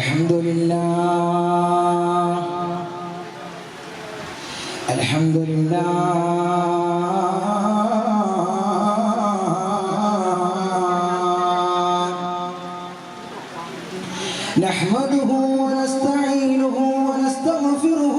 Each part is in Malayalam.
الحمد لله. الحمد لله. نحمده ونستعينه ونستغفره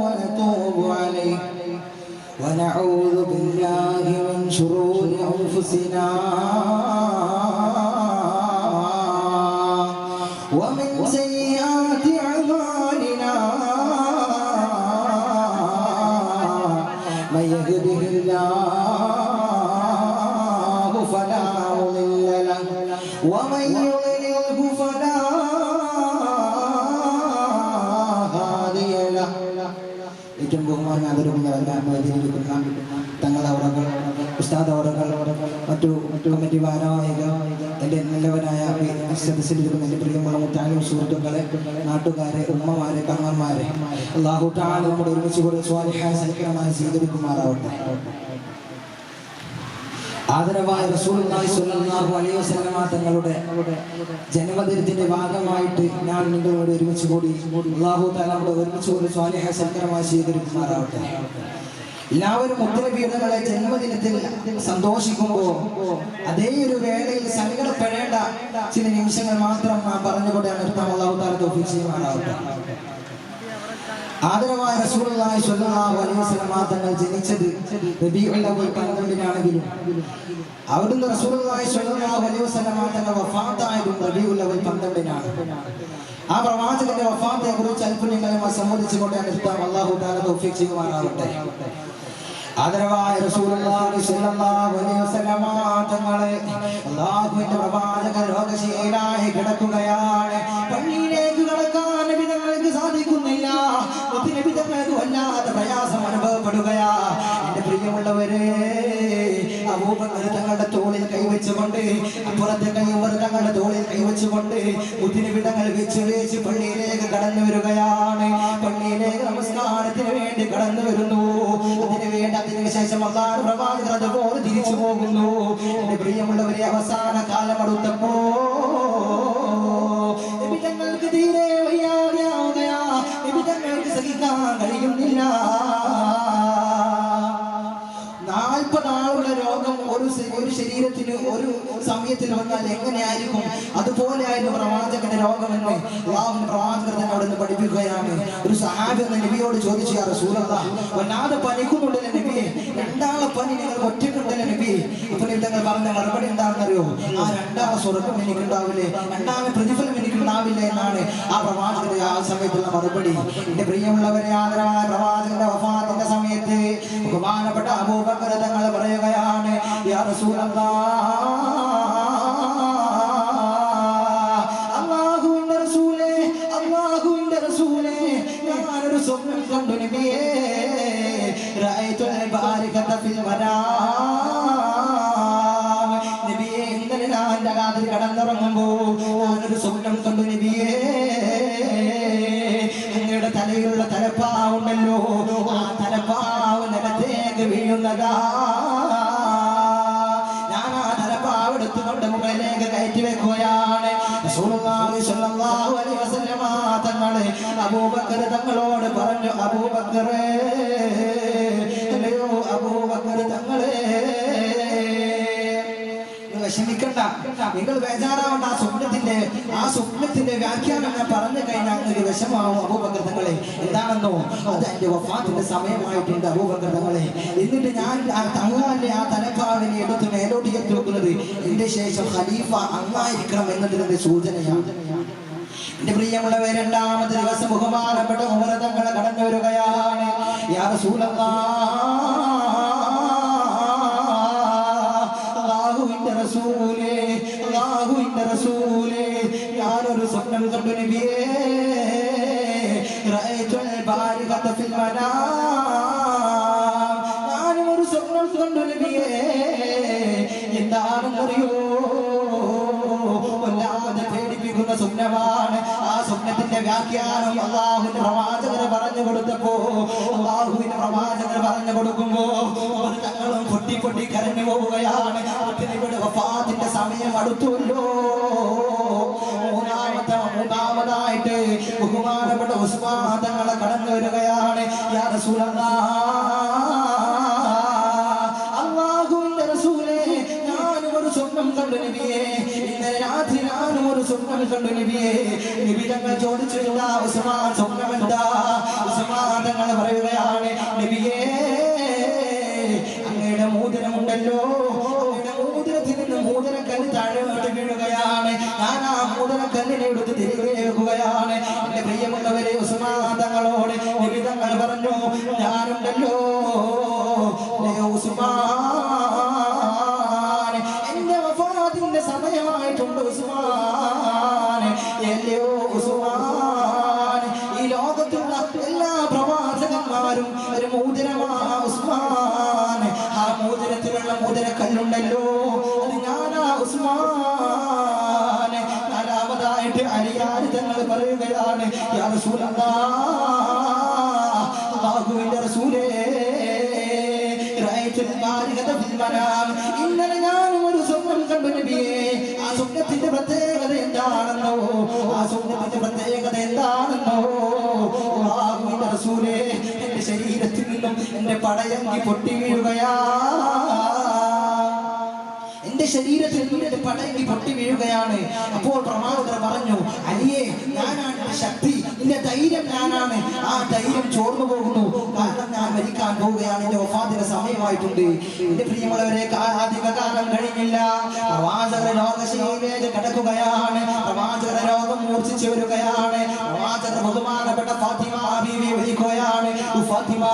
ونتوب عليه. ونعوذ بالله من شرور أنفسنا. ومن يضلله فلا هادي له ഏറ്റവും ബഹുമാനം ആദരവുള്ളവരിക്കുന്ന തങ്ങൾ അവറകൾ ഉസ്താദ് അവറകൾ മറ്റു മറ്റു കമ്മിറ്റി ഭാരവാഹിക എൻ്റെ നല്ലവനായ സദസ്സിലിരിക്കുന്ന എൻ്റെ പ്രിയമുള്ള മുത്താനും സുഹൃത്തുക്കളെ നാട്ടുകാരെ ഉമ്മമാരെ കങ്ങന്മാരെ അള്ളാഹു താൻ നമ്മുടെ ഒരുമിച്ച് കൂടെ സ്വാലിഹായ സൽക്കരമായി സ്വീകരിക്കുമാറാവട്ടെ ആദരവായ റസൂലുള്ളാഹി സ്വല്ലല്ലാഹു അലൈഹി വസല്ലമ തങ്ങളുടെ ജന്മദിനത്തിന്റെ ഭാഗമായിട്ട് ഞാൻ നിങ്ങളോട് ഒരുമിച്ച് കൂടി അള്ളാഹു നമ്മുടെ ഒരുമിച്ച് കൂടി സ്വാലിഹ സൽക്കരമായി സ്വീകരിക്കുമാറാവട്ടെ. എല്ലാവരും ഉത്തരവീടുകളെ ജന്മദിനത്തിൽ സന്തോഷിക്കുമ്പോൾ അതേ ഒരു വേളയിൽ സങ്കടപ്പെടേണ്ട ചില നിമിഷങ്ങൾ മാത്രം നാം പറഞ്ഞുകൊണ്ട് നിർത്താം. അല്ലാഹു തആല തൗഫീഖ് ചെയ്യുമാറാവട്ടെ. ആദരവായ റസൂലുള്ളാഹി സ്വല്ലല്ലാഹു അലൈഹി വസല്ലം തങ്ങൾ ജനിച്ചത് റബീഉൽ അവ്വൽ പന്ത്രണ്ടിനാണെങ്കിലും. അവിടുന്ന് റസൂലുള്ളാഹി സ്വല്ലല്ലാഹു അലൈഹി വസല്ലം തങ്ങൾ വഫാത്തായതും റബീഉൽ അവ്വൽ പന്ത്രണ്ടിനാണ്. ആ പ്രവാചകന്റെ വഫാത്തെ കുറിച്ച് അല്പനിങ്ങളെ സംബന്ധിച്ചുകൊണ്ട് നിർത്താം. അള്ളാഹു താല തൗഫീഖ് ചെയ്യുവാനാവട്ടെ ആദരവായ റസൂലുള്ളാഹി സ്വല്ലല്ലാഹു അലൈഹി വസല്ലം തങ്ങളെ അല്ലാഹുവിന്റെ പ്രവാചകൻ രോഗശീലായി കിടക്കുകയാണ്. പള്ളിയിലേക്ക് കടക്കാൻ നബി തങ്ങൾക്ക് സാധിക്കുന്നില്ല. തങ്ങൾക്ക് വല്ലാത്ത പ്രയാസം അനുഭവപ്പെടുകയാ. എന്റെ പ്രിയമുള്ളവരെ അബൂബക്കർ തങ്ങളുടെ തോളിൽ കൈവച്ചുകൊണ്ട് അപ്പുറത്തെ കൈവർ തങ്ങളുടെ തോളിൽ കൈവച്ചുകൊണ്ട് തങ്ങൾ വെച്ച് വെച്ച് പള്ളിയിലേക്ക് കടന്നു വരികയാണ്. പള്ളിയിലേക്ക് നമസ്കാരത്തിന് വേണ്ടി കടന്നു വരുന്നു. അതിനു വേണ്ടി അതിനുശേഷം അള്ളാഹ് പ്രവാചകർ അതുപോലെ തിരിച്ചു പോകുന്നു. എന്റെ പ്രിയമുള്ളവരെ അവസാന കാലം അടുത്തപ്പോ സമയത്തിൽ വന്നാൽ എങ്ങനെയായിരിക്കും? അതുപോലെയായിരുന്നു പ്രവാചകന്റെ രോഗമെന്ന് അള്ളാഹു പ്രവാചകർ തന്നെ അവിടെ നിന്ന് പഠിപ്പിക്കുകയാണ്. ഒരു സഹാബി എന്ന നബിയോട് ചോദിച്ചു യാ റസൂലല്ലാ വല്ലാതെ പനിക്കുന്നുണ്ടല്ലേ നബിയെ രണ്ടാളെ പനി നിങ്ങൾ ഒറ്റക്കുണ്ടല്ലേ നബി? അപ്പൊ നിങ്ങൾ പറഞ്ഞ മറുപടി എന്താണെന്നറിയോ? ആ രണ്ടാളെ സ്വർഗം എനിക്കുണ്ടാവില്ലേ? രണ്ടാമ പ്രതിഫലം എനിക്കുണ്ടാവില്ല എന്നാണ് ആ പ്രവാചകന്റെ ആ സമയത്തുള്ള മറുപടി. എന്റെ പ്രിയമുള്ളവരെ ആദരവായ പ്രവാചകന്റെ വഫാത്തിന്റെ സമയത്ത് ബഹുമാനപ്പെട്ട അബൂബക്കർ തങ്ങൾ പറയുകയാണ് യാ റസൂലല്ലാഹ് കടന്നുറങ്ങുമ്പോ ഞാനൊരു സ്വപ്നം കണ്ടു നബിയേ. നിങ്ങളുടെ തലയിലുള്ള തലപ്പാവുണ്ടല്ലോ ആ തലപ്പാവ് നിലത്തേക്ക് വീഴുന്നതാ. ഞാൻ ആ തലപ്പാവ് എടുത്തുകൊണ്ട് മുകളിലേക്ക് കയറ്റി വെക്കുകയാണ്. തങ്ങളെ അബൂബക്കർ തങ്ങളോട് പറഞ്ഞു അബൂബക്കറേ വിഷമിക്കണ്ട നിങ്ങൾ ബേജാറാവണ്ട. ആ സ്വപ്നത്തിന്റെ ആ സ്വപ്നത്തിന്റെ വ്യാഖ്യാനം ഞാൻ പറഞ്ഞു കഴിഞ്ഞാൽ ഒരു വിഷമാവും അബൂബകൃതങ്ങളെ എന്താണെന്നോ? അത് എന്റെ വഫാത്തിന്റെ സമയമായിട്ടുണ്ട് തങ്ങളെ. എന്നിട്ട് ഞാൻ ആ ആ തലപ്പാവിനെ എടുത്ത് മേലോട്ട് എത്തി വെക്കുന്നത്. എന്റെ ശേഷം ഖലീഫ അങ്ങായിരിക്കണം എന്നതിന്റെ സൂചനയാണ്. എന്റെ പ്രിയമുള്ളവർ രണ്ടാമത്തെ ദിവസം ബഹുമാനപ്പെട്ട ഉപരതങ്ങളെ കടന്നു വരികയാണ് യാ റസൂലല്ലാഹ് അതിന്റെ വ്യാഖ്യാനം അള്ളാഹുവിന്റെ പ്രവാചകന് പറഞ്ഞു കൊടുത്തപ്പോ അള്ളാഹുവിന്റെ പ്രവാചകന് പറഞ്ഞു കൊടുക്കുമ്പോ തങ്ങളും പൊട്ടി പൊട്ടി കരഞ്ഞു പോവുകയാണ്. ഇവിടെ സമയം അടുത്തുല്ലോ മൂന്നാമത്തെ മൂന്നാമതായിട്ട് ബഹുമാനപ്പെട്ട ഉസ്മാനങ്ങളെ കടന്നു വരികയാണ്. യാ റസൂലല്ലാഹ് ഞാനും ഒരു സ്വപ്നം കണ്ടു നബിയേ. നബി തങ്ങൾ ചോദിച്ചില്ല ഉസ്മാൻ പറയുകയാണ് നബിയേ അങ്ങയുടെ മോതിരമുണ്ടല്ലോ. മോതിരത്തിൽ നിന്ന് മോതിരക്കല്ല് താഴോട്ട് വീഴുകയാണ്. ഞാൻ ആ മോതിരക്കല്ലിനെ എടുത്ത് തിരികെ വെക്കുകയാണ് എന്റെ പ്രിയമുള്ളവരെ ഉസ്മാൻ തങ്ങളോട് നബി തങ്ങൾ പറഞ്ഞു പറയുകയാണ് അല്ലാഹുവിന്റെ റസൂലേ ഇന്നലെ ഞാനും ഒരു സ്വപ്നം കണ്ടു നബിയേ ആ സ്വപ്നത്തിന്റെ പ്രത്യേകത എന്താണെന്നോ ആ സ്വപ്നത്തിന്റെ പ്രത്യേകത എന്താണെന്നോ റസൂലേ എന്റെ ശരീരത്തിൽ നിന്നും എന്റെ പടയങ്കി പൊട്ടി വീഴുകയാ എന്റെ ശരീരത്തിൽ നിന്നിട്ട് പടങ്ങി പൊട്ടി വീഴുകയാണ്. അപ്പോൾ പ്രമാണകർ പറഞ്ഞു അലിയെ ഞാനാണ് ശക്തി. എന്റെ ധൈര്യം ഞാനാണ്. ആ ധൈര്യം ചോർന്നു പോകുന്നു. കാരണം ഞാൻ മരിക്കാൻ പോവുകയാണ്. എന്റെ വഫാത്തിന്റെ സമയമായിട്ടുണ്ട്. എന്റെ പ്രിയമുള്ളവരെ അധികകാലം കഴിഞ്ഞില്ല. പ്രവാചകർ രോഗശീലേക്ക് കിടക്കുകയാണ്. പ്രവാചകർ രോഗം മൂർച്ഛിച്ചു വരികയാണ്. പ്രവാചകർ ബഹുമാനപ്പെട്ട ഫാത്തിമ ബീവി വിളിക്കുകയാണ് ഫാത്തിമ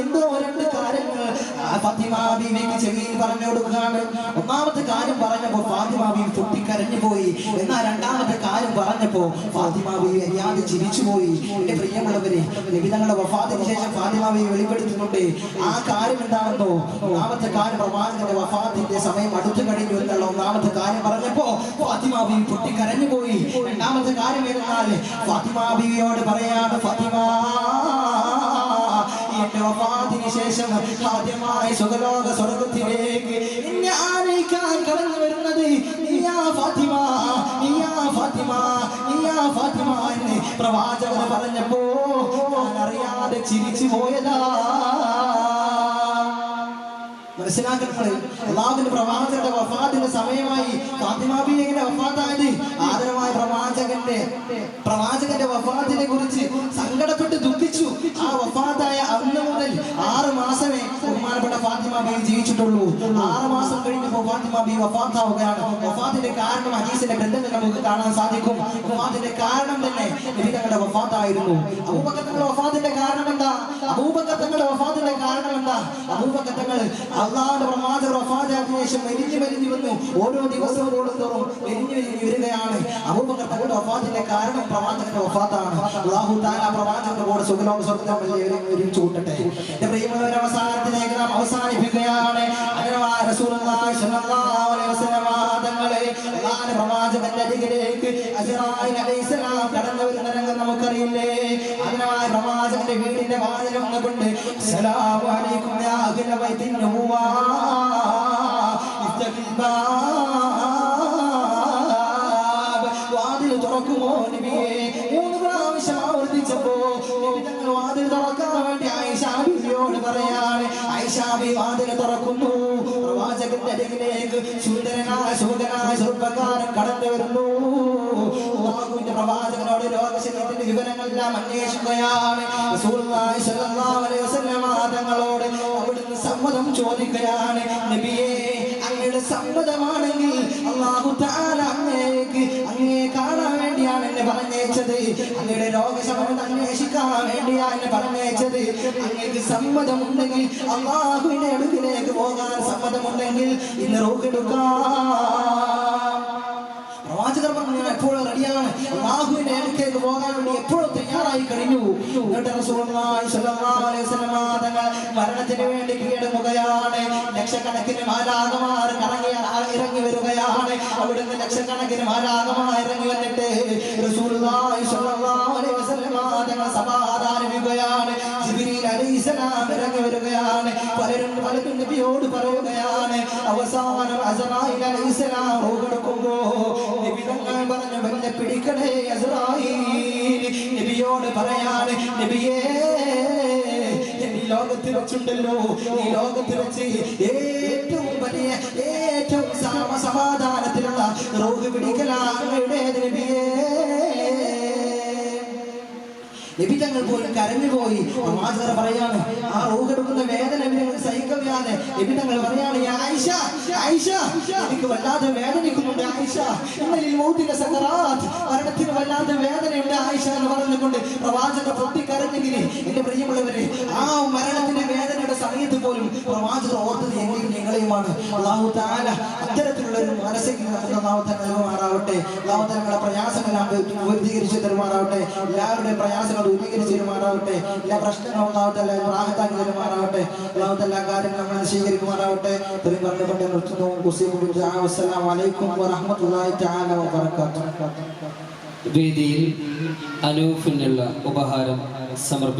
എന്തോ രണ്ട് കാര്യങ്ങൾ ആ ഫാത്തിമ ബീവിക്ക് ചെവിയിൽ പറഞ്ഞു കൊടുക്കുകയാണ് ഒന്നാമത്തെ കാര്യം പറഞ്ഞപ്പോ ഫാത്തിമ ബീവി പൊട്ടിക്കരഞ്ഞു പോയി. എന്നാ രണ്ടാമത്തെ കാര്യം പറഞ്ഞപ്പോ ഫാത്തിമ ബീവി അറിയാതെ ചിരിച്ചു പോയി. എന്റെ പ്രിയമുള്ളവരെ നിബിതങ്ങളുടെ വഫാത്തിന് ശേഷം ഫാത്തിമ ബീവി വെളിപ്പെടുത്തുന്നുണ്ട്. ആ കാര്യം എന്താണെന്നോ ഒന്നാമത്തെ കാര്യം പ്രവാചകന്റെ വഫാത്തിന്റെ സമയം അടുത്തു കഴിഞ്ഞു എന്നുള്ള ഒന്നാമത്തെ കാര്യം പറഞ്ഞപ്പോ ഫാത്തിമ ബീവി പൊട്ടിക്കരഞ്ഞു പോയി. രണ്ടാമത്തെ കാര്യം എന്നാൽ ഫാത്തിമ ബീവിയോട് പറയാണ് ഫാത്തിമ വഫാത്തിന് ശേഷം ആദ്യമായി സുഖലോക സ്വർഗത്തിലേക്ക് നിന്നെ ആനയിക്കാൻ കടന്നു വരുന്നത് ഫാത്തിമ ഫാത്തിമ ഫാത്തിമ പ്രവാചകൻ പറഞ്ഞപ്പോ അറിയാതെ ചിരിച്ചു പോയതാ. മനസ്സിലാക്കുന്നത് അള്ളാഹുവിന്റെ പ്രവാചകന്റെ വഫാത്തിന്റെ സമയമായി ഫാത്തിമാബി എങ്ങനെ വഫാത്തായത് ആദരമായ പ്രവാചകന്റെ പ്രവാചകന്റെ വഫാത്തിനെ കുറിച്ച് സങ്കടപ്പെട്ട് ദുഃഖിച്ചു. ആ വഫാത്തായ അന്ന് മുതൽ ആറ് മാസമേ ബഹുമാനപ്പെട്ട ഫാത്തിമ ബി ജീവിച്ചിട്ടുള്ളൂ. ആറ് ഫാത്തിമ ബി വഫാത്താവുകയാണ്. വഫാത്തിന്റെ കാരണം ഹദീസിന്റെ ഗ്രന്ഥങ്ങൾ നമുക്ക് കാണാൻ സാധിക്കും. വഫാത്തിന്റെ കാരണം തന്നെ നബി തങ്ങളുടെ വഫാത്തായിരുന്നു. അബൂബക്കർ തങ്ങളുടെ വഫാത്തിന്റെ കാരണം എന്താ? അബൂബക്കർ തങ്ങളുടെ വഫാത്തിന്റെ കാരണം എന്താ? അബൂബക്കർ തങ്ങൾ അള്ളാഹുന്റെ പ്രമാദ വഫാത്തായ ശേഷം മെലിഞ്ഞു മെലിഞ്ഞു വന്നു. ഓരോ ദിവസവും കൂടുന്തോറും മെലിഞ്ഞു മെലിഞ്ഞു വരികയാണ്. അബൂബക്കർ തങ്ങളുടെ വഫാത്തിന്റെ കാരണം പ്രവാചകന്റെ വഫാത്താണ്. അള്ളാഹു താല പ്രവാചകന്റെ കൂടെ സുഖലോക സ്വർഗം ഒരുമിച്ച് കൂട്ടട്ടെ പ്രിയമുള്ളവർ അവസാനത്തിലേക്ക് നാം അവസാനിപ്പിക്കുകയാണ്. അനവായ കടന്നു വരുന്ന രംഗം നമുക്കറിയില്ലേ? അതിനായ പ്രവാചകന്റെ വീടിന്റെ വാതിൽ വന്നുകൊണ്ട് സലാമു ചെറുപ്പക്കാരൻ കടന്നു വരുന്നു. അല്ലാഹുവിന്റെ പ്രവാചകനോട് രോഗശരീരത്തിന്റെ വിവരങ്ങളെല്ലാം അന്വേഷിക്കുകയാണ്. തങ്ങളോട് അവിടുന്ന് സമ്മതം ചോദിക്കുകയാണ്. നബിയേ അങ്ങയുടെ സമ്മതമാണെങ്കിൽ അള്ളാഹു താല അങ്ങേക്ക് അങ്ങയെ കാണാൻ വേണ്ടിയാണ് എന്നെ പറഞ്ഞേച്ചത്. അങ്ങയുടെ രോഗശമനം അന്വേഷിക്കാൻ വേണ്ടിയാണ് എന്നെ പറഞ്ഞേച്ചത്. അങ്ങേക്ക് സമ്മതമുണ്ടെങ്കിൽ അള്ളാഹുവിന്റെ അടുക്കിലേക്ക് പോകാൻ സമ്മതമുണ്ടെങ്കിൽ ഇന്ന് റോക്കെടുക്കാം പറഞ്ഞു ഞാൻ എപ്പോഴും റെഡിയാണ്. അള്ളാഹുവിന്റെ അടുത്തേക്ക് പോകാൻ വേണ്ടി എപ്പോഴും തയ്യാറായി കഴിഞ്ഞു. റസൂലുള്ളാഹി അലൈഹി വസല്ലം മരണത്തിന് വേണ്ടി കീഴടങ്ങുകയാണ്. ലക്ഷക്കണക്കിന് മാലാകമാർ കറങ്ങി ഇറങ്ങി വരികയാണ്. അവിടുന്ന് ലക്ഷക്കണക്കിന് മാലാകമാർ ഇറങ്ങി വന്നിട്ട് റസൂലുള്ളാഹി ഇറങ്ങി വരികയാണ്. പലരും പലതും നബിയോട് പറയുകയാണ്. അവസാനം അസറായി നബി പറഞ്ഞു വല്ല പിടിക്കണേ അസറായി നബിയോട് പറയാണ് നബിയേ ഈ വെച്ചുണ്ടല്ലോ. ഈ ലോകത്തിൽ വെച്ച് ഏറ്റവും വലിയ ഏറ്റവും സമസമാധാനത്തിലുള്ള റോഗ് പിടിക്കലാണ് നബിയേ. നബി തങ്ങൾ പോലും കരഞ്ഞുപോയി. പ്രവാചകർ പറയാണ് ആ റൂഹെടുക്കുന്ന വേദന നബിതങ്ങൾ എന്നിട്ട് നബി തങ്ങൾ പറയാണ് ഞാൻ? ആയിഷ ആയിഷ എനിക്ക് വല്ലാതെ വേദനിക്കുന്നുണ്ട് ആയിഷ. ഇന്നലിൽ മൗത്തിന്റെ സക്കറാത്ത് മരണത്തിന് വല്ലാതെ വേദനയുണ്ട് ആയിഷ എന്ന് പറഞ്ഞുകൊണ്ട് പ്രവാചക പൊട്ടിക്കരഞ്ഞെങ്കിൽ എന്റെ പ്രിയമുള്ളവരെ ആ മരണത്തിന്റെ വേദനയുടെ സമയത്ത് പോലും പ്രവാചകർ ഓർത്തത് എങ്കിലും ഞങ്ങളെയുമാണ് അള്ളാഹു താല അത്തരത്തിലുള്ള ഒരു മനസ്സിൽ നമുക്ക് അള്ളാഹു താല നൽകുമാറാവട്ടെ അള്ളാഹു തരുമാറാവട്ടെ. എല്ലാവരുടെയും പ്രയാസങ്ങൾ ദൂരീകരിച്ച് തരുമാറാവട്ടെ. എല്ലാ പ്രശ്നങ്ങളും അള്ളാഹു താല റാഹത്താക്കി തരുമാറാവട്ടെ. അള്ളാഹു താല നമ്മൾ സ്വീകരിക്കുമാറാവട്ടെ. ഇത്രയും പറഞ്ഞുകൊണ്ട് നിർത്തുന്നു. കുസീബ് അസ്സലാമു അലൈക്കും വറഹ്മത്തുള്ളാഹി തആല വബറകാതുഹു. വേദിയിൽ അനൂഫിനുള്ള ഉപഹാരം സമർപ്പിക്കും